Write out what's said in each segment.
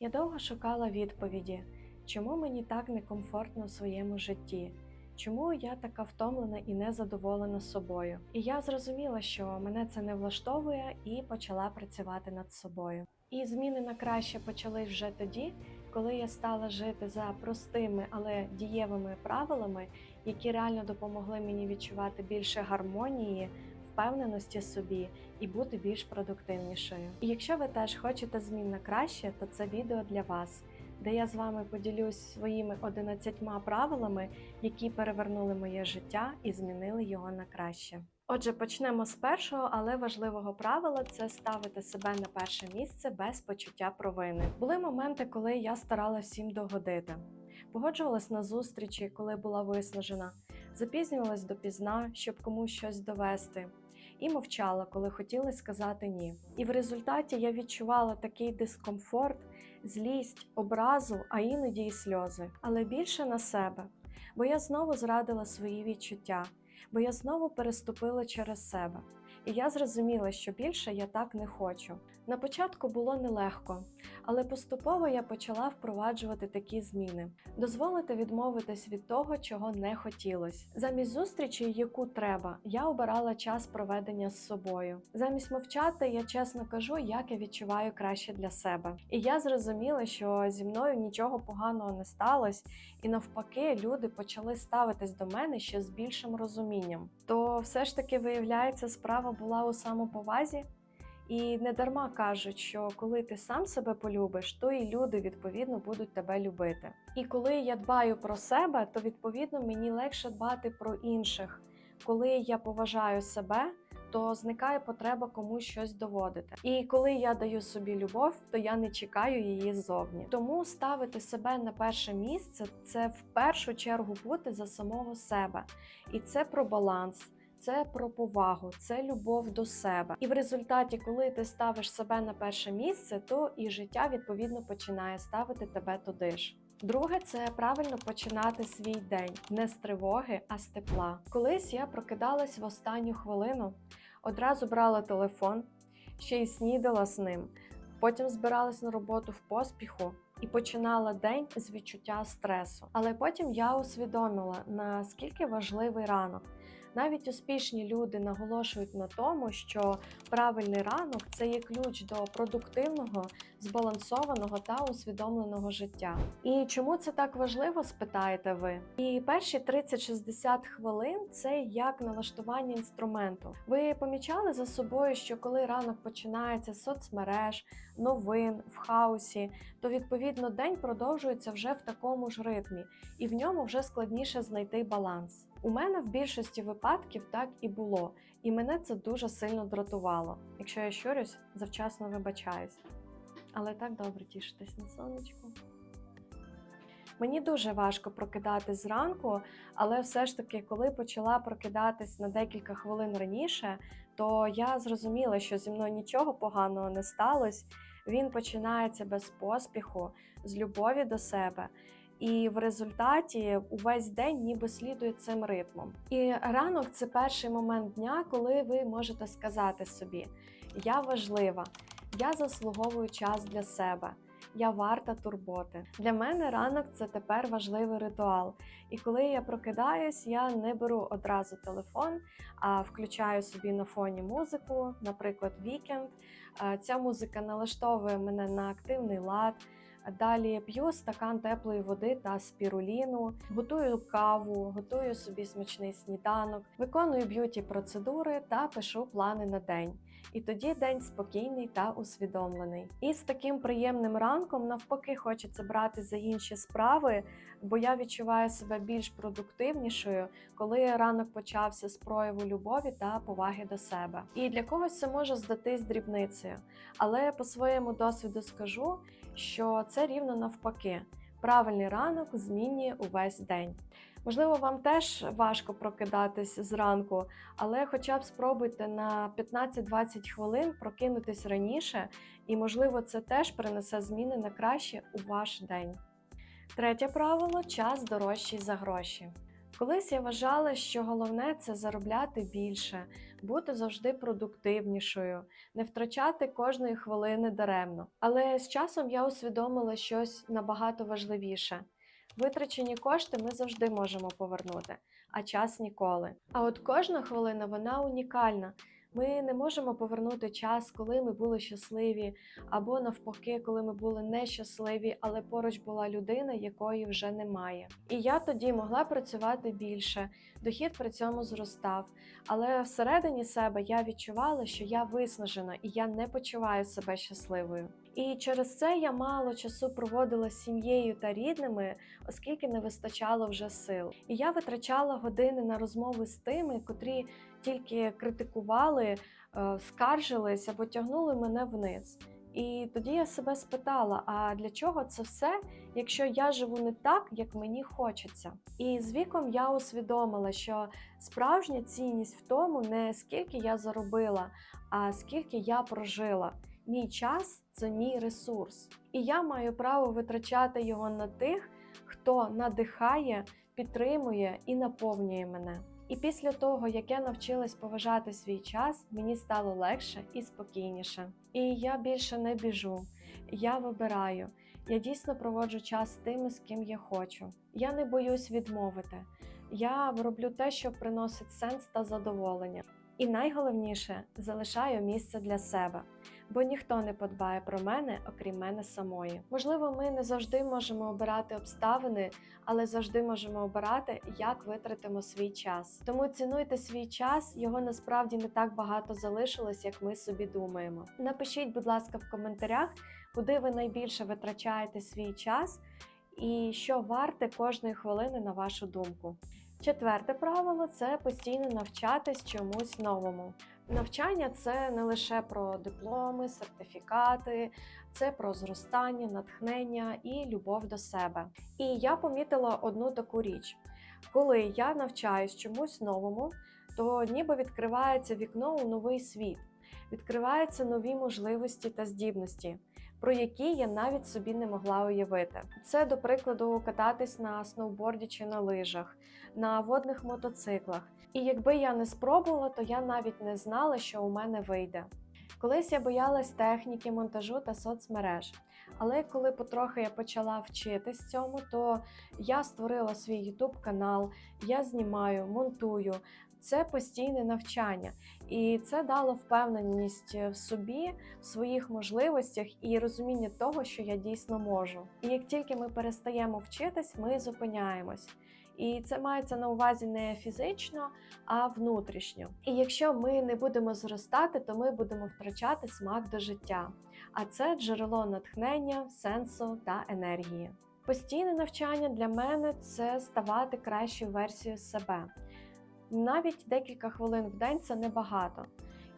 Я довго шукала відповіді, чому мені так некомфортно у своєму житті, чому я така втомлена і незадоволена собою. І я зрозуміла, що мене це не влаштовує, і почала працювати над собою. І зміни на краще почались вже тоді, коли я стала жити за простими, але дієвими правилами, які реально допомогли мені відчувати більше гармонії, впевненості собі і бути більш продуктивнішою. І якщо ви теж хочете змін на краще, то це відео для вас, де я з вами поділюсь своїми 11 правилами, які перевернули моє життя і змінили його на краще. Отже, почнемо з першого, але важливого правила це ставити себе на перше місце без почуття провини. Були моменти, коли я старалась всім догодити, погоджувалась на зустрічі, коли була виснажена, запізнювалась допізна, щоб комусь щось довести, і мовчала, коли хотіли сказати ні. І в результаті я відчувала такий дискомфорт, злість, образу, а іноді й сльози, але більше на себе, бо я знову зрадила свої відчуття бо я знову переступила через себе. І я зрозуміла, що більше я так не хочу. На початку було нелегко, але поступово я почала впроваджувати такі зміни: дозволити відмовитись від того, чого не хотілося. Замість зустрічі, яку треба, я обирала час проведення з собою. Замість мовчати, я чесно кажу, як я відчуваю краще для себе. І я зрозуміла, що зі мною нічого поганого не сталося, і навпаки, люди почали ставитись до мене ще з більшим розумінням. То все ж таки виявляється, справа була у самоповазі. І не дарма кажуть, що коли ти сам себе полюбиш, то і люди відповідно будуть тебе любити. І коли я дбаю про себе, то відповідно мені легше дбати про інших. Коли я поважаю себе, то зникає потреба комусь щось доводити. І коли я даю собі любов, то я не чекаю її ззовні. Тому ставити себе на перше місце це в першу чергу бути за самого себе, і це про баланс. Це про повагу, це любов до себе. І в результаті, коли ти ставиш себе на перше місце, то і життя відповідно починає ставити тебе туди ж. Друге, це правильно починати свій день не з тривоги, а з тепла. Колись я прокидалась в останню хвилину, одразу брала телефон, ще й снідала з ним. Потім збиралась на роботу в поспіху і починала день з відчуття стресу. Але потім я усвідомила, наскільки важливий ранок. Навіть успішні люди наголошують на тому, що правильний ранок це є ключ до продуктивного, збалансованого та усвідомленого життя. І чому це так важливо, спитаєте ви? І перші 30-60 хвилин це як налаштування інструменту. Ви помічали за собою, що коли ранок починається з соцмереж, новин в хаосі, то відповідно день продовжується вже в такому ж ритмі, і в ньому вже складніше знайти баланс. У мене в більшості випадків так і було, і мене це дуже сильно дратувало. Якщо я щурюсь, завчасно вибачаюсь. Але так добре тішитись на сонечку. Мені дуже важко прокидатись зранку, але все ж таки, коли почала прокидатись на декілька хвилин раніше, то я зрозуміла, що зі мною нічого поганого не сталося. Він починається без поспіху, з любові до себе. І в результаті увесь день ніби слідує цим ритмом. І ранок це перший момент дня, коли ви можете сказати собі: Я важлива, я заслуговую час для себе. Я варта турботи. Для мене ранок це тепер важливий ритуал. І коли я прокидаюсь, я не беру одразу телефон, а включаю собі на фоні музику, наприклад, вікенд. Ця музика налаштовує мене на активний лад. Далі п'ю стакан теплої води та спіруліну, готую каву, готую собі смачний сніданок, виконую б'юті процедури та пишу плани на день. І тоді день спокійний та усвідомлений. І з таким приємним ранком навпаки хочеться брати за інші справи, бо я відчуваю себе більш продуктивнішою, коли ранок почався з прояву любові та поваги до себе. І для когось це може здатись дрібницею, але по своєму досвіду скажу, що це рівно навпаки. Правильний ранок змінює увесь день. Можливо, вам теж важко прокидатись зранку, але хоча б спробуйте на 15-20 хвилин прокинутись раніше, і, можливо, це теж принесе зміни на краще у ваш день. Третє правило час дорожчий за гроші. Колись я вважала, що головне це заробляти більше, бути завжди продуктивнішою, не втрачати кожної хвилини даремно. Але з часом я усвідомила щось набагато важливіше. Витрачені кошти ми завжди можемо повернути, а час ніколи. А от кожна хвилина вона унікальна. Ми не можемо повернути час, коли ми були щасливі, або навпаки, коли ми були нещасливі, але поруч була людина, якої вже немає. І я тоді могла працювати більше, дохід при цьому зростав. Але всередині себе я відчувала, що я виснажена і я не почуваю себе щасливою. І через це я мало часу проводила з сім'єю та рідними, оскільки не вистачало вже сил. І я витрачала години на розмови з тими, котрі тільки критикували, е, скаржились або тягнули мене вниз. І тоді я себе спитала: а для чого це все, якщо я живу не так, як мені хочеться? І з віком я усвідомила, що справжня цінність в тому, не скільки я заробила, а скільки я прожила. Мій час це мій ресурс, і я маю право витрачати його на тих, хто надихає, підтримує і наповнює мене. І після того, як я навчилась поважати свій час, мені стало легше і спокійніше. І я більше не біжу, я вибираю. Я дійсно проводжу час з тими, з ким я хочу. Я не боюсь відмовити. Я роблю те, що приносить сенс та задоволення. І найголовніше залишаю місце для себе, бо ніхто не подбає про мене, окрім мене самої. Можливо, ми не завжди можемо обирати обставини, але завжди можемо обирати, як витратимо свій час. Тому цінуйте свій час, його насправді не так багато залишилось, як ми собі думаємо. Напишіть, будь ласка, в коментарях, куди ви найбільше витрачаєте свій час і що варте кожної хвилини на вашу думку. Четверте правило це постійно навчатись чомусь новому. Навчання це не лише про дипломи, сертифікати, це про зростання, натхнення і любов до себе. І я помітила одну таку річ: коли я навчаюсь чомусь новому, то ніби відкривається вікно у новий світ, відкриваються нові можливості та здібності. Про які я навіть собі не могла уявити. Це, до прикладу, кататись на сноуборді чи на лижах, на водних мотоциклах. І якби я не спробувала, то я навіть не знала, що у мене вийде. Колись я боялась техніки, монтажу та соцмереж. Але коли потрохи я почала вчитись цьому, то я створила свій YouTube канал, я знімаю, монтую. Це постійне навчання, і це дало впевненість в собі, в своїх можливостях і розуміння того, що я дійсно можу. І як тільки ми перестаємо вчитись, ми зупиняємось. І це мається на увазі не фізично, а внутрішньо. І якщо ми не будемо зростати, то ми будемо втрачати смак до життя. А це джерело натхнення, сенсу та енергії. Постійне навчання для мене це ставати кращою версією себе. Навіть декілька хвилин в день це небагато.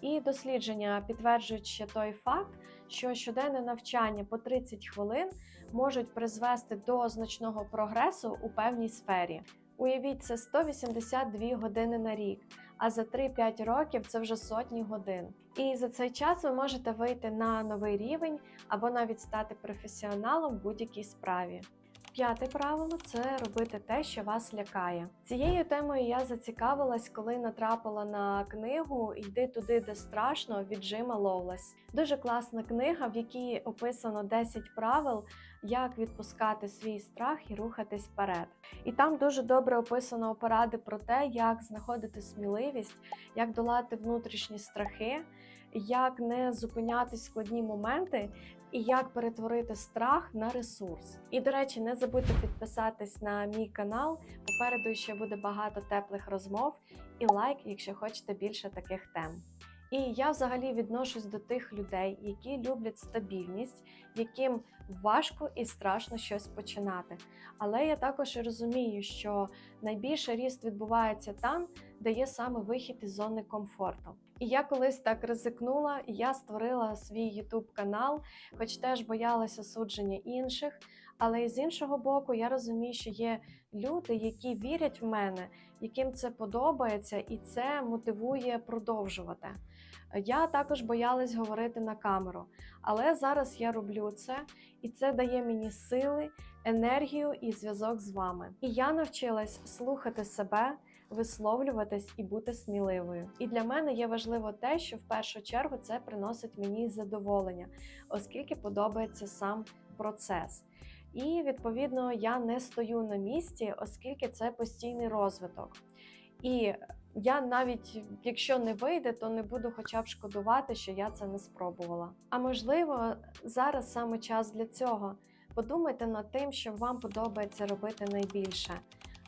І дослідження підтверджують ще той факт, що щоденне навчання по 30 хвилин можуть призвести до значного прогресу у певній сфері. Уявіть, це 182 години на рік, а за 3-5 років це вже сотні годин. І за цей час ви можете вийти на новий рівень або навіть стати професіоналом в будь-якій справі. П'яте правило це робити те, що вас лякає. Цією темою я зацікавилась, коли натрапила на книгу Йди туди, де страшно від Джима Ловлес. Дуже класна книга, в якій описано 10 правил, як відпускати свій страх і рухатись вперед. І там дуже добре описано поради про те, як знаходити сміливість, як долати внутрішні страхи, як не зупиняти складні моменти і як перетворити страх на ресурс. І, до речі, не забудьте підписатись на мій канал. Попереду ще буде багато теплих розмов і лайк, якщо хочете більше таких тем. І я взагалі відношусь до тих людей, які люблять стабільність, яким важко і страшно щось починати. Але я також розумію, що найбільший ріст відбувається там, де є саме вихід із зони комфорту. І я колись так ризикнула, і я створила свій YouTube канал, хоч теж боялася судження інших. Але з іншого боку, я розумію, що є люди, які вірять в мене, яким це подобається, і це мотивує продовжувати. Я також боялась говорити на камеру, але зараз я роблю це, і це дає мені сили, енергію і зв'язок з вами. І я навчилась слухати себе, висловлюватись і бути сміливою. І для мене є важливо те, що в першу чергу це приносить мені задоволення, оскільки подобається сам процес. І відповідно я не стою на місці, оскільки це постійний розвиток. І я навіть якщо не вийде, то не буду хоча б шкодувати, що я це не спробувала. А можливо, зараз саме час для цього. Подумайте над тим, що вам подобається робити найбільше.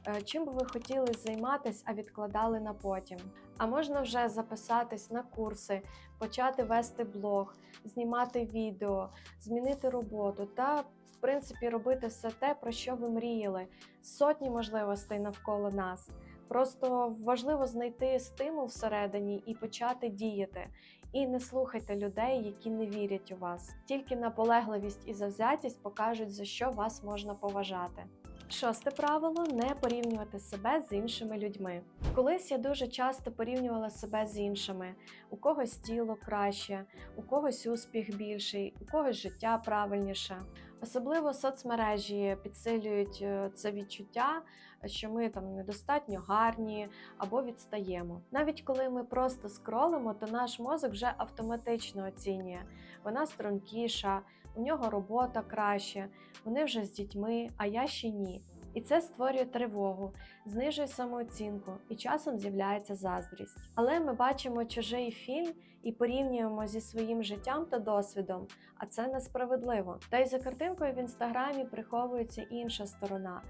Е, Чим би ви хотіли займатися, а відкладали на потім. А можна вже записатись на курси, почати вести блог, знімати відео, змінити роботу та, в принципі, робити все те, про що ви мріяли. Сотні можливостей навколо нас. Просто важливо знайти стимул всередині і почати діяти. І не слухайте людей, які не вірять у вас. Тільки наполегливість і завзятість покажуть, за що вас можна поважати. Шосте правило не порівнювати себе з іншими людьми. Колись я дуже часто порівнювала себе з іншими. У когось тіло краще, у когось успіх більший, у когось життя правильніше. Особливо соцмережі підсилюють е, це відчуття, що ми там недостатньо гарні або відстаємо. Навіть коли ми просто скролимо, то наш мозок вже автоматично оцінює. Вона стрункіша, у нього робота краще, вони вже з дітьми, а я ще ні. І це створює тривогу, знижує самооцінку і часом з'являється заздрість. Але ми бачимо чужий фільм і порівнюємо зі своїм життям та досвідом, а це несправедливо. Та й за картинкою в інстаграмі приховується інша сторона.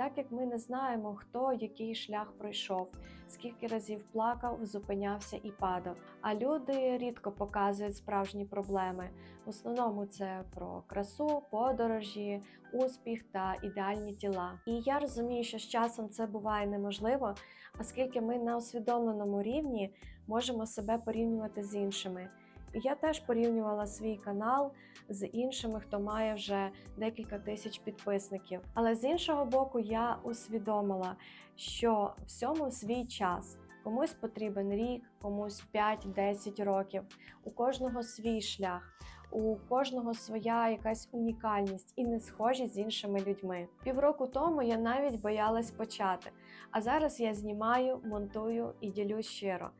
Так як ми не знаємо, хто який шлях пройшов, скільки разів плакав, зупинявся і падав. А люди рідко показують справжні проблеми. В основному це про красу, подорожі, успіх та ідеальні тіла. І я розумію, що з часом це буває неможливо, оскільки ми на усвідомленому рівні можемо себе порівнювати з іншими. Я теж порівнювала свій канал з іншими, хто має вже декілька тисяч підписників. Але з іншого боку, я усвідомила, що всьому свій час. Комусь потрібен рік, комусь 5-10 років, у кожного свій шлях, у кожного своя якась унікальність і не схожі з іншими людьми. Півроку тому я навіть боялась почати, а зараз я знімаю, монтую і ділюсь щиро.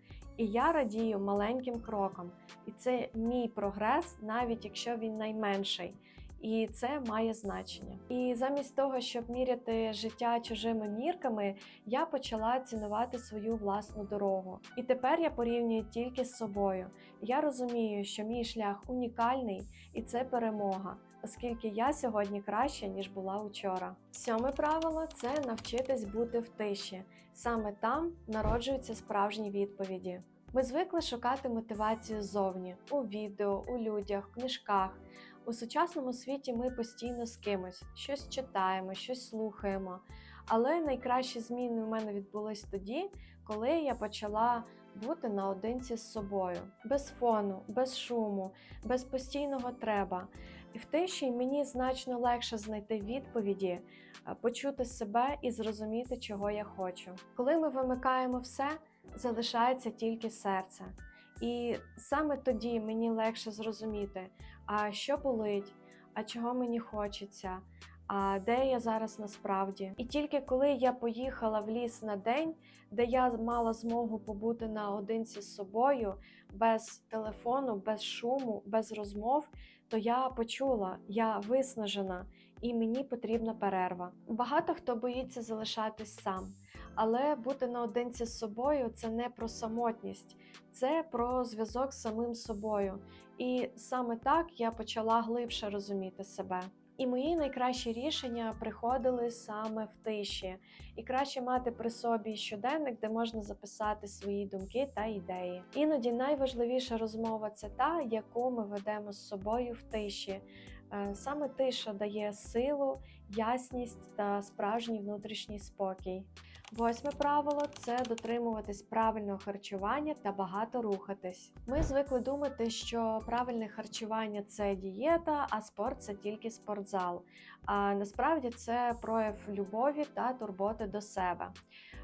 І я радію маленьким кроком, і це мій прогрес, навіть якщо він найменший. І це має значення. І замість того, щоб міряти життя чужими мірками, я почала цінувати свою власну дорогу. І тепер я порівнюю тільки з собою. Я розумію, що мій шлях унікальний і це перемога, оскільки я сьогодні краще, ніж була учора. Сьоме правило це навчитись бути в тиші. Саме там народжуються справжні відповіді. Ми звикли шукати мотивацію ззовні у відео, у людях, в книжках. У сучасному світі ми постійно з кимось щось читаємо, щось слухаємо. Але найкращі зміни у мене відбулись тоді, коли я почала бути наодинці з собою, без фону, без шуму, без постійного треба. І в тиші мені значно легше знайти відповіді, е, почути себе і зрозуміти, чого я хочу. Коли ми вимикаємо все, залишається тільки серце. І саме тоді мені легше зрозуміти, а що болить, а чого мені хочеться, а де я зараз насправді. І тільки коли я поїхала в ліс на день, де я мала змогу побути наодинці з собою, без телефону, без шуму, без розмов, то я почула, я виснажена і мені потрібна перерва. Багато хто боїться залишатись сам. Але бути наодинці з собою це не про самотність, це про зв'язок з самим собою. І саме так я почала глибше розуміти себе. І мої найкращі рішення приходили саме в тиші, і краще мати при собі щоденник, де можна записати свої думки та ідеї. Іноді найважливіша розмова це та, яку ми ведемо з собою в тиші. Е, Саме тиша дає силу, ясність та справжній внутрішній спокій. Восьме правило це дотримуватись правильного харчування та багато рухатись. Ми звикли думати, що правильне харчування це дієта, а спорт це тільки спортзал. А насправді це прояв любові та турботи до себе.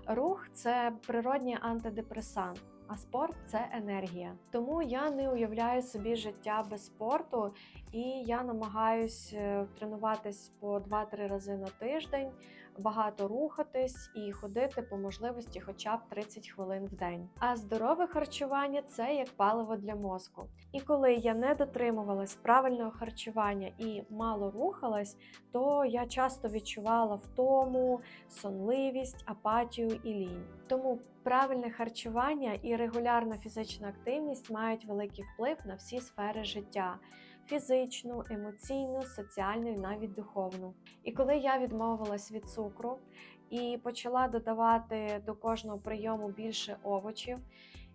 Рух це природній антидепресант. а спорт це енергія. Тому я не уявляю собі життя без спорту, і я намагаюсь е, тренуватись по 2-3 рази на тиждень, багато рухатись і ходити по можливості хоча б 30 хвилин в день. А здорове харчування це як паливо для мозку. І коли я не дотримувалась правильного харчування і мало рухалась, то я часто відчувала втому, сонливість, апатію і лінь. Тому правильне харчування і регулярна фізична активність мають великий вплив на всі сфери життя. Фізичну, емоційну, соціальну і навіть духовну. І коли я відмовилась від цукру і почала додавати до кожного прийому більше овочів,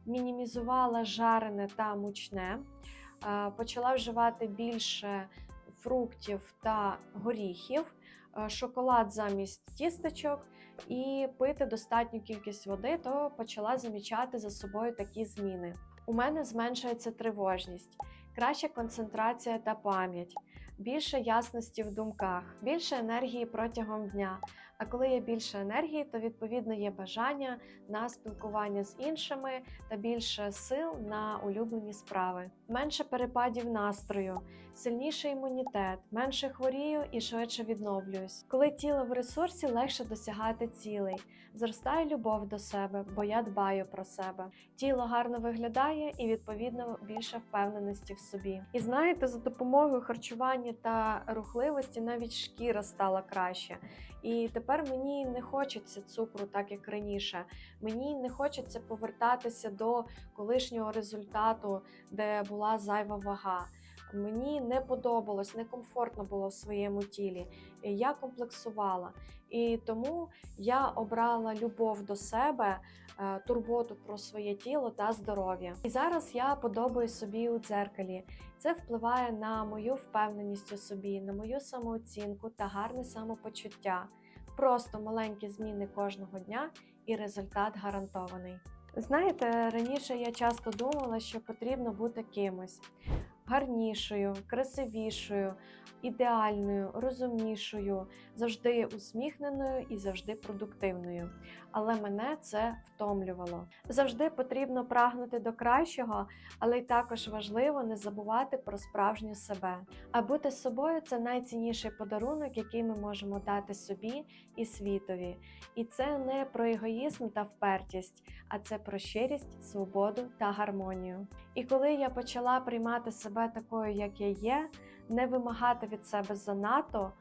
мінімізувала жарене та мучне, е, почала вживати більше фруктів та горіхів, е, шоколад замість тістечок і пити достатню кількість води, то почала замічати за собою такі зміни. У мене зменшується тривожність, краща концентрація та пам'ять, більше ясності в думках, більше енергії протягом дня. А коли є більше енергії, то відповідно є бажання на спілкування з іншими та більше сил на улюблені справи, менше перепадів настрою, сильніший імунітет, менше хворію і швидше відновлююсь. Коли тіло в ресурсі, легше досягати цілей, зростає любов до себе, бо я дбаю про себе. Тіло гарно виглядає і відповідно більше впевненості в собі. І знаєте, за допомогою харчування та рухливості навіть шкіра стала краще. І тепер мені не хочеться цукру, так як раніше. Мені не хочеться повертатися до колишнього результату, де була зайва вага. Мені не подобалось, некомфортно було в своєму тілі. Я комплексувала. І тому я обрала любов до себе, е, турботу про своє тіло та здоров'я. І зараз я подобаю собі у дзеркалі. Це впливає на мою впевненість у собі, на мою самооцінку та гарне самопочуття. Просто маленькі зміни кожного дня, і результат гарантований. Знаєте, раніше я часто думала, що потрібно бути кимось гарнішою, красивішою, ідеальною, розумнішою, завжди усміхненою і завжди продуктивною. Але мене це втомлювало. Завжди потрібно прагнути до кращого, але й також важливо не забувати про справжню себе. А бути собою це найцінніший подарунок, який ми можемо дати собі і світові. І це не про егоїзм та впертість, а це про щирість, свободу та гармонію. І коли я почала приймати себе такою, як я є, не вимагати від себе занадто,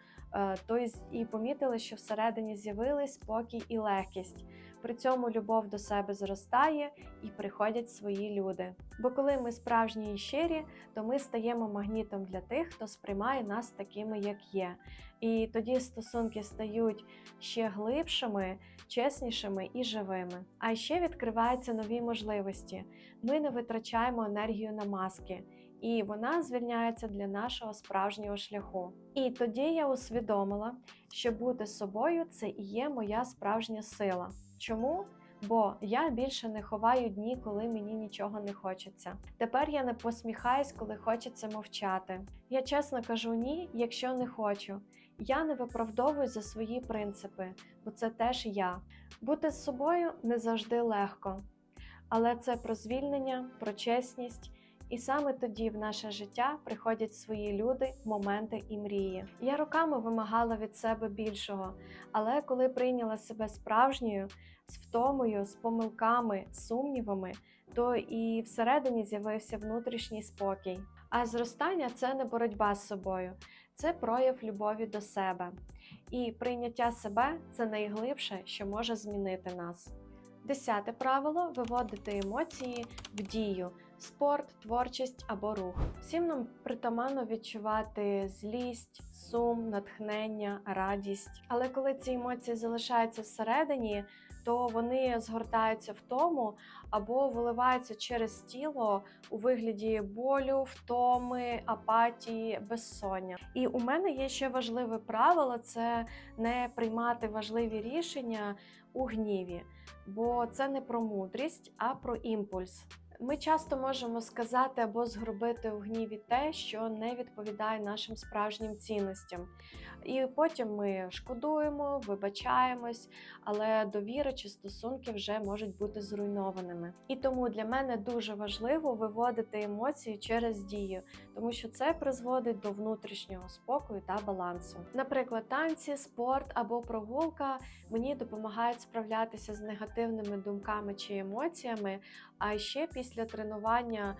то й і помітили, що всередині з'явились спокій і легкість. При цьому любов до себе зростає і приходять свої люди. Бо коли ми справжні і щирі, то ми стаємо магнітом для тих, хто сприймає нас такими, як є. І тоді стосунки стають ще глибшими, чеснішими і живими. А ще відкриваються нові можливості. Ми не витрачаємо енергію на маски, і вона звільняється для нашого справжнього шляху. І тоді я усвідомила, що бути собою це і є моя справжня сила. Чому? Бо я більше не ховаю дні, коли мені нічого не хочеться. Тепер я не посміхаюсь, коли хочеться мовчати. Я чесно кажу ні, якщо не хочу. Я не виправдовую за свої принципи, бо це теж я. Бути з собою не завжди легко, але це про звільнення, про чесність. І саме тоді в наше життя приходять свої люди, моменти і мрії. Я роками вимагала від себе більшого, але коли прийняла себе справжньою, з втомою, з помилками, сумнівами, то і всередині з'явився внутрішній спокій. А зростання це не боротьба з собою, це прояв любові до себе. І прийняття себе це найглибше, що може змінити нас. Десяте правило виводити емоції в дію. Спорт, творчість або рух. Всім нам притаманно відчувати злість, сум, натхнення, радість. Але коли ці емоції залишаються всередині, то вони згортаються в тому або виливаються через тіло у вигляді болю, втоми, апатії, безсоння. І у мене є ще важливе правило: це не приймати важливі рішення у гніві, бо це не про мудрість, а про імпульс. Ми часто можемо сказати або згробити у гніві те, що не відповідає нашим справжнім цінностям. І потім ми шкодуємо, вибачаємось, але довіра чи стосунки вже можуть бути зруйнованими. І тому для мене дуже важливо виводити емоції через дію, тому що це призводить до внутрішнього спокою та балансу. Наприклад, танці, спорт або прогулка мені допомагають справлятися з негативними думками чи емоціями. А ще після тренування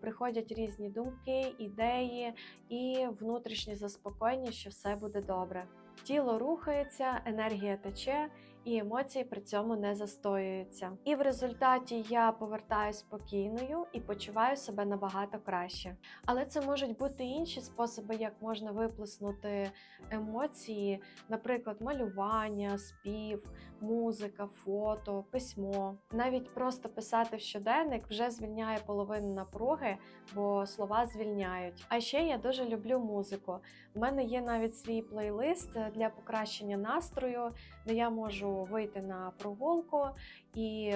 приходять різні думки, ідеї і внутрішнє заспокоєння, що все буде добре. Тіло рухається, енергія тече, і емоції при цьому не застоюються. І в результаті я повертаюсь спокійною і почуваю себе набагато краще. Але це можуть бути інші способи, як можна виплеснути емоції, наприклад, малювання, спів, музика, фото, письмо. Навіть просто писати в щоденник вже звільняє половину напруги, бо слова звільняють. А ще я дуже люблю музику. У мене є навіть свій плейлист для покращення настрою, де я можу вийти на прогулку і.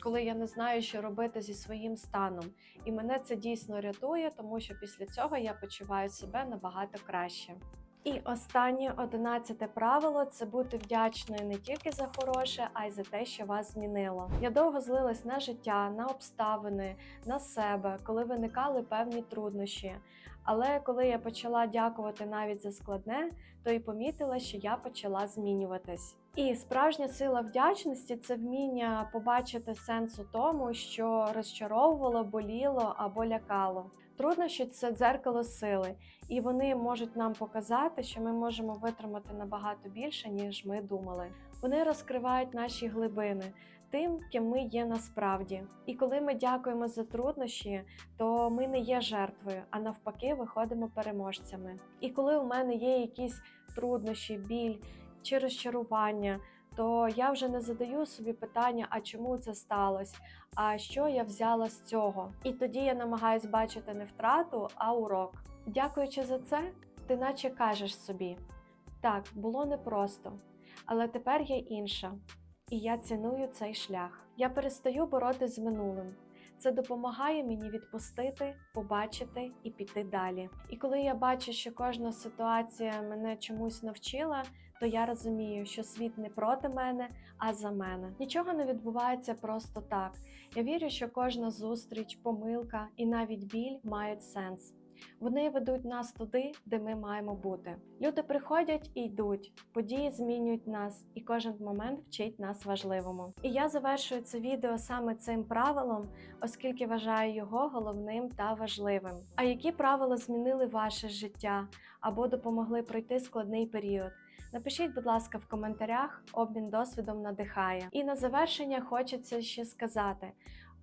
Коли я не знаю, що робити зі своїм станом, і мене це дійсно рятує, тому що після цього я почуваю себе набагато краще. І останнє одинадцяте правило це бути вдячною не тільки за хороше, а й за те, що вас змінило. Я довго злилась на життя, на обставини, на себе, коли виникали певні труднощі. Але коли я почала дякувати навіть за складне, то і помітила, що я почала змінюватись. І справжня сила вдячності це вміння побачити сенс у тому, що розчаровувало, боліло або лякало. Труднощі це дзеркало сили, і вони можуть нам показати, що ми можемо витримати набагато більше, ніж ми думали. Вони розкривають наші глибини. Тим, ким ми є насправді, і коли ми дякуємо за труднощі, то ми не є жертвою, а навпаки, виходимо переможцями. І коли у мене є якісь труднощі, біль чи розчарування, то я вже не задаю собі питання, а чому це сталося, а що я взяла з цього. І тоді я намагаюсь бачити не втрату, а урок. Дякуючи за це, ти наче кажеш собі: так, було непросто, але тепер я інша, і я ціную цей шлях. Я перестаю боротись з минулим. Це допомагає мені відпустити, побачити і піти далі. І коли я бачу, що кожна ситуація мене чомусь навчила, то я розумію, що світ не проти мене, а за мене. Нічого не відбувається просто так. Я вірю, що кожна зустріч, помилка і навіть біль мають сенс. Вони ведуть нас туди, де ми маємо бути. Люди приходять і йдуть, події змінюють нас, і кожен момент вчить нас важливому. І я завершую це відео саме цим правилом, оскільки вважаю його головним та важливим. А які правила змінили ваше життя або допомогли пройти складний період? Напишіть, будь ласка, в коментарях, обмін досвідом надихає. І на завершення хочеться ще сказати,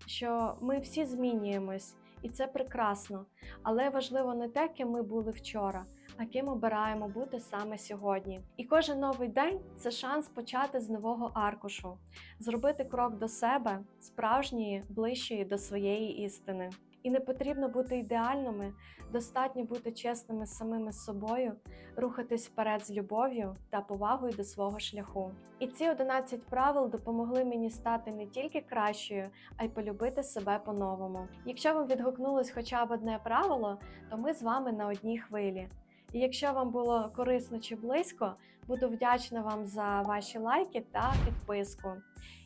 що ми всі змінюємось, і це прекрасно. Але важливо не те, ким ми були вчора, а ким обираємо бути саме сьогодні. І кожен новий день це шанс почати з нового аркушу, зробити крок до себе, справжньої, ближчої до своєї істини. І не потрібно бути ідеальними, достатньо бути чесними з самими собою, рухатись вперед з любов'ю та повагою до свого шляху. І ці 11 правил допомогли мені стати не тільки кращою, а й полюбити себе по-новому. Якщо вам відгукнулось хоча б одне правило, то ми з вами на одній хвилі. І якщо вам було корисно чи близько, буду вдячна вам за ваші лайки та підписку.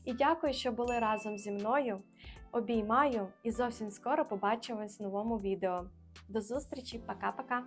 І дякую, що були разом зі мною. Обіймаю і зовсім скоро побачимось в новому відео. До зустрічі, пока-пока!